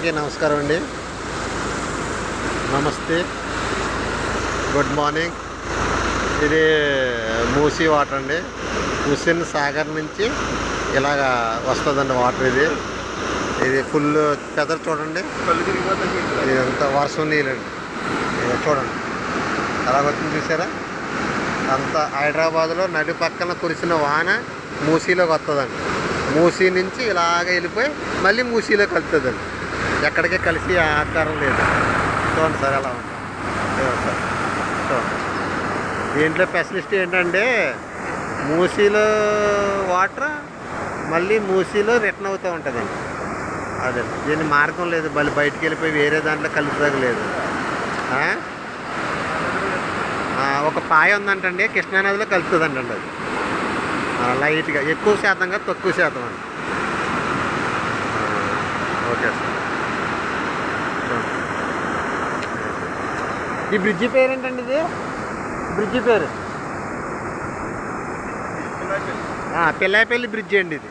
అందరికీ నమస్కారం అండి. నమస్తే. గుడ్ మార్నింగ్ ఇది మూసీ వాటర్ అండి. హుస్సేన్ సాగర్ నుంచి ఇలాగా వస్తుందండి వాటర్ ఇది. ఇది ఫుల్ పెదర్ చూడండి. కళ్ళు తిరిగిపోతాయి ఇదంతా వర్షం నీళ్ళండి. చూడండి. ఎలా వచ్చింది చూసారా? అంత హైదరాబాద్లో నడి పక్కన కురిసిన వాన మూసీలోకి వస్తుందండి. మూసీ నుంచి ఇలాగ వెళ్ళిపోయి మళ్ళీ మూసీలోకి వెళ్తుందండి ఎక్కడికి కలిసి ఆకారం లేదు. చూడండి సార్ ఎలా ఉంది. సార్. చూడండి. దీంట్లో స్పెషలిస్ట్ ఏంటంటే మూసీలో వాటర్ మళ్ళీ మూసీలో రిటర్న్ అవుతూ ఉంటుందండి అదే దీని మార్గం లేదు. మళ్ళీ బయటికి వెళ్ళిపోయి వేరే దాంట్లో కలిసిదాక లేదు. ఒక పాయ ఉందంటండి కృష్ణానదిలో కలుస్తుందండి అండి అది లైట్గా ఎక్కువ శాతంగా తక్కువ శాతం అండి ఓకే సార్. ఈ బ్రిడ్జి పేరు ఏంటండి ఇది? బ్రిడ్జి పేరు? ఆ, పిల్లాయపల్లి బ్రిడ్జి అండి ఇది.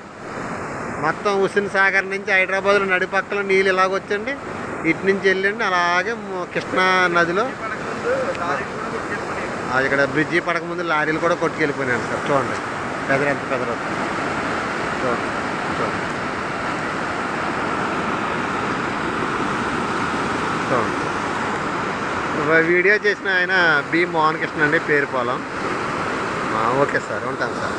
మొత్తం హుస్సేన్ సాగర్ నుంచి హైదరాబాద్లో నడిపక్కల నీళ్ళు ఇలాగొచ్చండి ఇటు నుంచి వెళ్ళండి అలాగే కృష్ణా నదిలో. ఇక్కడ బ్రిడ్జి పడక ముందు లారీలు కూడా కొట్టుకెళ్ళిపోయినాను సార్. చూడండి. పెదర ఎంత పెదర చూడండి చూడండి. చూడండి. వీడియో చేసిన ఆయన బి మోహన్ కృష్ణ అండి పేరు పొలం. ఓకే సార్ ఉంటాను సార్.